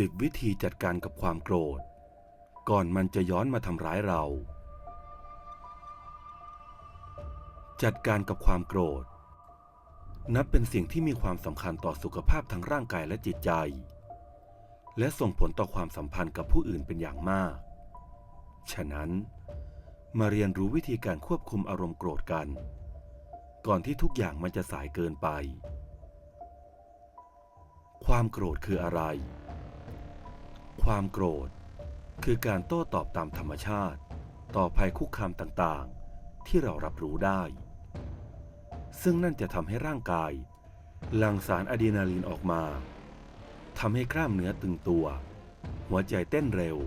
สิบวิธีจัดการกับความโกรธ ก่อนมันจะย้อนมาทำร้ายเรา จัดการกับความโกรธ นับเป็นสิ่งที่มีความสำคัญต่อสุขภาพทั้งร่างกายและจิตใจ และส่งผลต่อความสัมพันธ์กับผู้อื่นเป็นอย่างมาก ฉะนั้น มาเรียนรู้วิธีการควบคุมอารมณ์โกรธกัน ก่อนที่ทุกอย่างมันจะสายเกินไปความโกรธคืออะไร ความโกรธ คือการโต้ตอบตามธรรมชาติ ต่อภัยคุกคามต่างๆ ที่เรารับรู้ได้ ซึ่งนั่นจะทำให้ร่างกาย หลั่งสารอะดรีนาลีนออกมาทำให้กล้ามเนื้อตึงตัว หัวใจเต้นเร็ว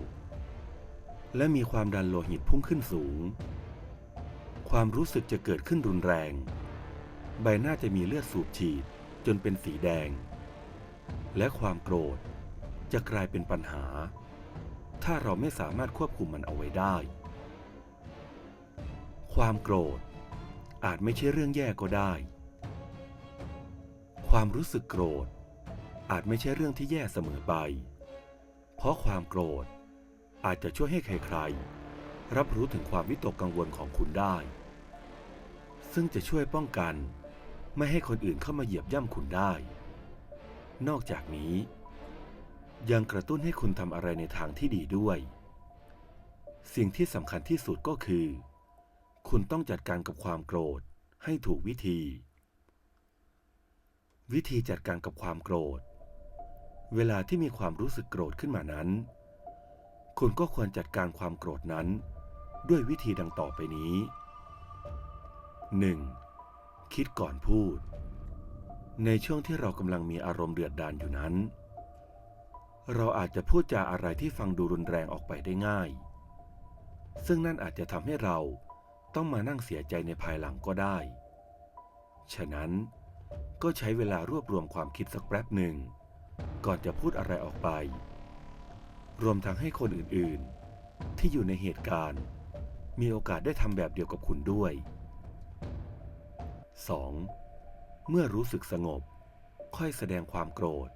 และมีความดันโลหิตพุ่งขึ้นสูง ความรู้สึกจะเกิดขึ้นรุนแรง ใบหน้าจะมีเลือดสูบฉีดจนเป็นสีแดง และความโกรธ จะกลายเป็นปัญหา ถ้าเราไม่สามารถควบคุมมันเอาไว้ได้ ความโกรธ อาจไม่ใช่เรื่องแย่ก็ได้ ความรู้สึกโกรธ อาจไม่ใช่เรื่องที่แย่เสมอไป เพราะความโกรธ อาจจะช่วยให้ใครๆ รับรู้ถึงความวิตกกังวลของคุณได้ ซึ่งจะช่วยป้องกัน ไม่ให้คนอื่นเข้ามาเหยียบย่ำคุณได้ นอกจากนี้ ยังกระตุ้นให้คุณทำอะไรในทางที่ดีด้วย สิ่งที่สำคัญที่สุดก็คือ คุณต้องจัดการกับความโกรธให้ถูกวิธี วิธีจัดการกับความโกรธ เวลาที่มีความรู้สึกโกรธขึ้นมานั้น คุณก็ควรจัดการความโกรธนั้น ด้วยวิธีดังต่อไปนี้ 1. คิดก่อนพูด ในช่วงที่เรากำลังมีอารมณ์เดือดดาลอยู่นั้น เราอาจจะพูดจาอะไรที่ฟังดูรุนแรงออกไปได้ง่าย ซึ่งนั่นอาจจะทำให้เราต้องมานั่งเสียใจในภายหลังก็ได้ ฉะนั้นก็ใช้เวลารวบรวมความคิดสักแป๊บหนึ่ง ก่อนจะพูดอะไรออกไป รวมทั้งให้คนอื่นๆ ที่อยู่ในเหตุการณ์ มีโอกาสได้ทำแบบเดียวกับคุณด้วย 2. เมื่อรู้สึกสงบ ค่อยแสดงความโกรธ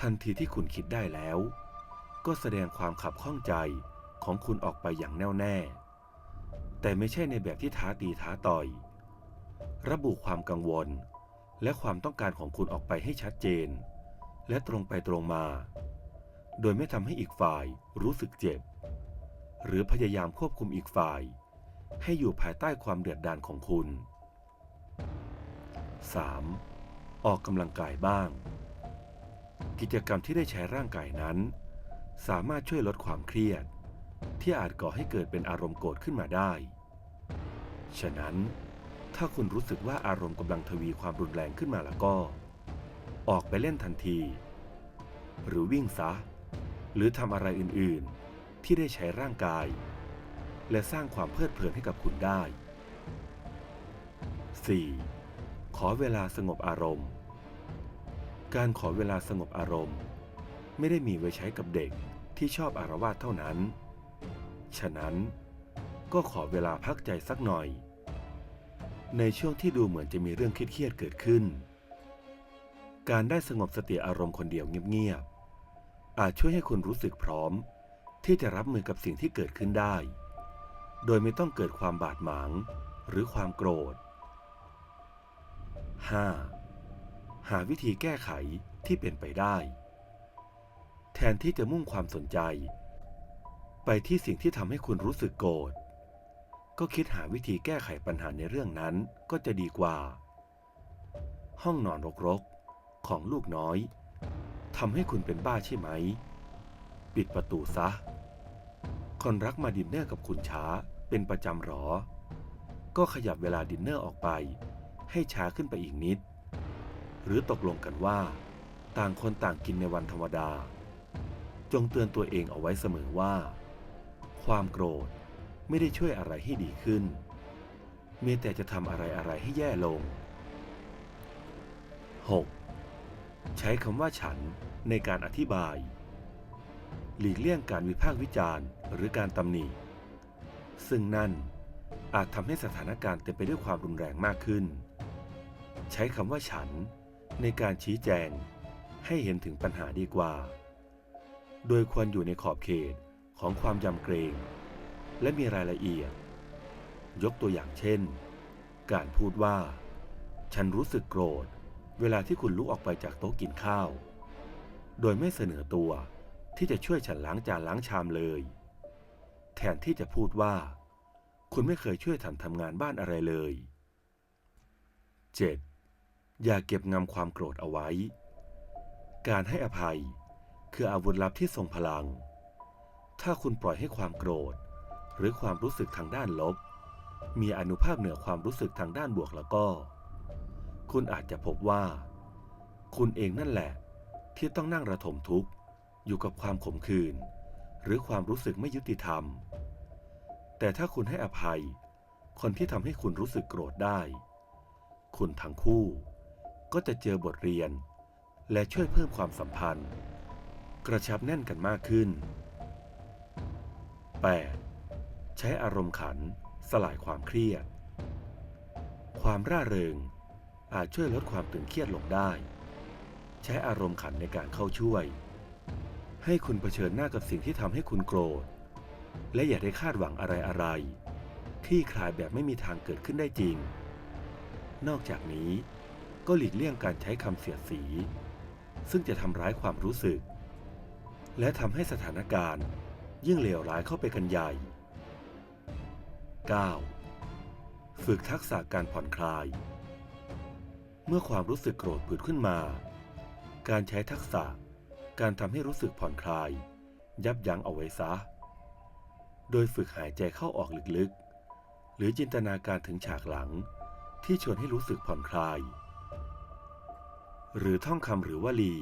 ทันทีที่คุณคิดได้แล้ว ก็แสดงความขับข้องใจของคุณออกไปอย่างแน่วแน่ แต่ไม่ใช่ในแบบที่ท้าตีท้าต่อย ระบุความกังวล และความต้องการของคุณออกไปให้ชัดเจน และตรงไปตรงมา โดยไม่ทำให้อีกฝ่ายรู้สึกเจ็บ หรือพยายามควบคุมอีกฝ่าย ให้อยู่ภายใต้ความเดือดดาลของคุณ 3. ออกกำลังกายบ้าง กิจกรรมที่ได้ใช้ร่างกายนั้น สามารถช่วยลดความเครียด ที่อาจก่อให้เกิดเป็นอารมณ์โกรธขึ้นมาได้ ฉะนั้น ถ้าคุณรู้สึกว่าอารมณ์กำลังทวีความรุนแรงขึ้นมาแล้วก็ ออกไปเล่นทันที หรือวิ่งซะ หรือทำอะไรอื่นๆ ที่ได้ใช้ร่างกาย และสร้างความเพลิดเพลินให้กับคุณได้ 4. ขอเวลาสงบอารมณ์ การขอเวลาสงบอารมณ์ ไม่ได้มีไว้ใช้กับเด็กที่ชอบอารวาสเท่านั้น ฉะนั้นก็ขอเวลาพักใจสักหน่อย ในช่วงที่ดูเหมือนจะมีเรื่องเครียดเกิดขึ้น การได้สงบสติอารมณ์คนเดียวเงียบๆ อาจช่วยให้คุณรู้สึกพร้อม ที่จะรับมือกับสิ่งที่เกิดขึ้นได้ โดยไม่ต้องเกิดความบาดหมางหรือความโกรธ 5. หาวิธีแก้ไขที่เป็นไปได้ แทนที่จะมุ่งความสนใจ ไปที่สิ่งที่ทำให้คุณรู้สึกโกรธก็คิดหาวิธีแก้ไขปัญหาในเรื่องนั้นก็จะดีกว่า ห้องนอนรกๆของลูกน้อยทำให้คุณเป็นบ้าใช่ไหม ปิดประตูซะ คนรักมาดินเนอร์กับคุณช้าเป็นประจำหรอ ก็ขยับเวลาดินเนอร์ออกไป ให้ช้าขึ้นไปอีกนิด หรือตกลงกันว่า ต่างคนต่างกินในวันธรรมดา จงเตือนตัวเองเอาไว้เสมอว่า ความโกรธไม่ได้ช่วยอะไรให้ดีขึ้นมีแต่จะทำอะไรอะไรให้แย่ลง 6. ใช้คำว่าฉันในการอธิบาย หลีกเลี่ยงการวิพากษ์วิจารณ์หรือการตำหนิ ซึ่งนั่นอาจทำให้สถานการณ์เต็มไปด้วยความรุนแรงมากขึ้น ใช้คำว่าฉัน ในการชี้แจงให้เห็นถึงปัญหาดีกว่า โดยควรอยู่ในขอบเขตของความยำเกรง และมีรายละเอียด ยกตัวอย่างเช่น การพูดว่า ฉันรู้สึกโกรธ เวลาที่คุณลุกออกไปจากโต๊ะกินข้าว โดยไม่เสนอตัวที่จะช่วยฉันล้างจานล้างชามเลย แทนที่จะพูดว่า คุณไม่เคยช่วยฉันทำงานบ้านอะไรเลย 7. อย่าเก็บงำความโกรธเอาไว้ การให้อภัยคืออาวุธลับที่ทรงพลัง ถ้าคุณปล่อยให้ความโกรธ หรือความรู้สึกทางด้านลบ มีอนุภาพเหนือความรู้สึกทางด้านบวกแล้วก็ คุณอาจจะพบว่า คุณเองนั่นแหละ ที่ต้องนั่งระทมทุกข์ อยู่กับความขมขื่นหรือความรู้สึกไม่ยุติธรรม แต่ถ้าคุณให้อภัย คนที่ทำให้คุณรู้สึกโกรธได้ คุณทั้งคู่ ก็จะเจอบทเรียน และช่วยเพิ่มความสัมพันธ์ กระชับแน่นกันมากขึ้น 8. ใช้อารมณ์ขัน สลายความเครียด ความร่าเริง อาจช่วยลดความตึงเครียดลงได้ ใช้อารมณ์ขันในการเข้าช่วย ให้คุณเผชิญหน้ากับสิ่งที่ทำให้คุณโกรธ และอย่าได้คาดหวังอะไรอะไรๆที่คลายแบบไม่มีทางเกิดขึ้นได้จริง นอกจากนี้ ก็หลีกเลี่ยงการใช้คำเสียดสี ซึ่งจะทำร้ายความรู้สึก และทำให้สถานการณ์ ยิ่งเลวร้ายเข้าไปกันใหญ่ 9. ฝึกทักษะการผ่อนคลาย เมื่อความรู้สึกโกรธผุดขึ้นมา การใช้ทักษะการทำให้รู้สึกผ่อนคลาย ยับยั้งเอาไว้ซะ โดยฝึกหายใจเข้าออกลึกๆ หรือจินตนาการถึงฉากหลังที่ชวนให้รู้สึกผ่อนคลาย หรือท่องคำหรือวลี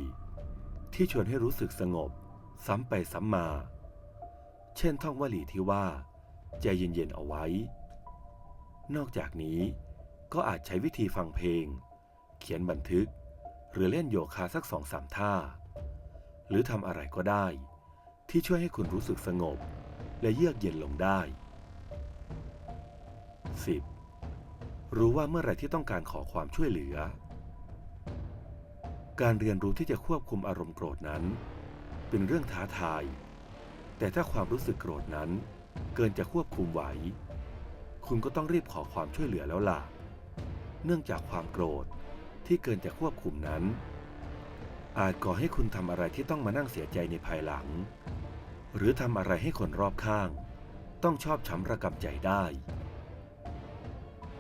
ที่ชวนให้รู้สึกสงบ ซ้ำไปซ้ำมา เช่นท่องวลีที่ว่า ใจเย็นๆเอาไว้ นอกจากนี้ก็อาจใช้วิธีฟังเพลง เขียนบันทึก หรือเล่นโยคะสักสองสามท่า หรือทำอะไรก็ได้ ที่ช่วยให้คุณรู้สึกสงบ และเยือกเย็นลงได้ 10. รู้ว่าเมื่อไรที่ต้องการขอความช่วยเหลือ การเรียนรู้ที่จะควบคุมอารมณ์โกรธนั้น เป็นเรื่องท้าทาย แต่ถ้าความรู้สึกโกรธนั้น เกินจะควบคุมไหว คุณก็ต้องรีบขอความช่วยเหลือแล้วล่ะ เนื่องจากความโกรธที่เกินจะควบคุมนั้น อาจก่อให้คุณทำอะไรที่ต้องมานั่งเสียใจในภายหลัง หรือทำอะไรให้คนรอบข้าง ต้องชอบช้ำระกำใจได้